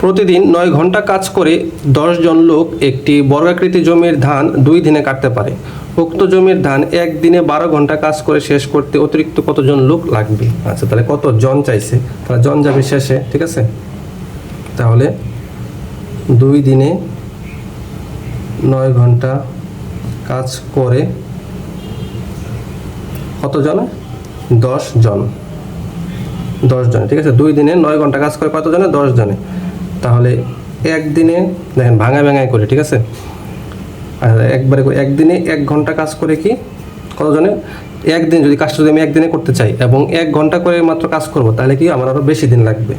প্রতিদিন নয় ঘণ্টা কাজ করে জন লোক একটি বর্গাকৃতি জমির ধান দুই দিনে কাটতে পারে। উক্ত জমির ধান একদিনে বারো ঘণ্টা কাজ করে শেষ করতে অতিরিক্ত কতজন লোক লাগবে? আচ্ছা তাহলে কত জন চাইছে? তাহলে জন যাবে শেষে, ঠিক আছে? তাহলে দুই দিনে নয় ঘণ্টা কাজ করে কতজন? দশ জন। দশ জনে, ঠিক আছে? দুই দিনে নয় ঘণ্টা কাজ করে কতজনে? দশ জনে। তাহলে একদিনে, দেখেন ভাঙা ভাঙায় করে, ঠিক আছে? আর একবারে করে, একদিনে এক ঘণ্টা কাজ করে কি? কতজনে? একদিন যদি, কাজটা যদি আমি একদিনে করতে চাই এবং এক ঘণ্টা করে মাত্র কাজ করব, তাহলে কি আমার আরও বেশি দিন লাগবে?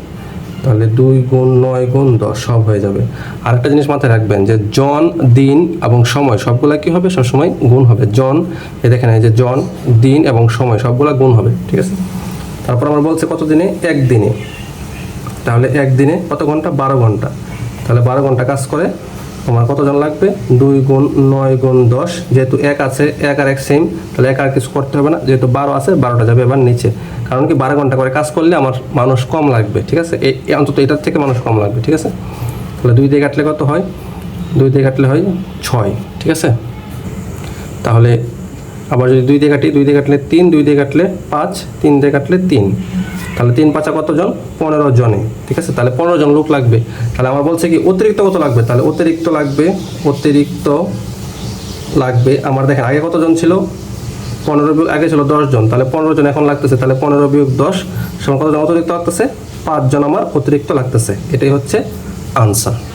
তাহলে দুই গুণ নয় গুণ দশ, সব হয়ে যাবে। আর একটা জিনিস মাথায় রাখবেন যে, জন, দিন এবং সময়, সবগুলা কি হবে? সবসময় গুণ হবে। জন, এ দেখেন, এই যে জন, দিন এবং সময়, সবগুলা গুণ হবে, ঠিক আছে? তারপর আমরা বলছে কত দিনে একদিনে। তাহলে একদিনে কত ঘণ্টা? বারো ঘণ্টা। তাহলে বারো ঘণ্টা কাজ করে তোমার কতজন লাগবে? দুই গুণ নয় গুণ দশ। যেহেতু এক আছে, এক আর এক সেম তাহলে এক আর কিছু করতে হবে না। যেহেতু বারো আছে, বারোটা যাবে এবার নিচে। কারণ কি, বারো ঘণ্টা করে কাজ করলে আমার মানুষ কম লাগবে, ঠিক আছে? এই অন্তত এটার থেকে মানুষ কম লাগবে, ঠিক আছে? তাহলে দুই দিয়ে কাটলে কত হয়? দুই দিয়ে কাটলে হয় ছয়, ঠিক আছে? তাহলে আবার যদি দুই দিয়ে কাটি, দুই দিয়ে কাটলে তিন, দুই দিয়ে কাটলে পাঁচ, তিন দিয়ে কাটলে তিন। তাহলে তিন পাঁচা কতজন পনেরো জনে। ঠিক আছে? তাহলে পনেরো জন লোক লাগবে। তাহলে আমার বলছে কি, অতিরিক্ত কত লাগবে? তাহলে অতিরিক্ত লাগবে অতিরিক্ত লাগবে, আমার দেখেন, আগে কতজন ছিল? পনেরো বিয়োগ, আগে ছিল দশ জন। তাহলে পনেরো জন এখন লাগতেছে। তাহলে পনেরো বিয়োগ দশ, সমান কতজন অতিরিক্ত লাগতেছে? পাঁচজন আমার অতিরিক্ত লাগতেছে। এটাই হচ্ছে আনসার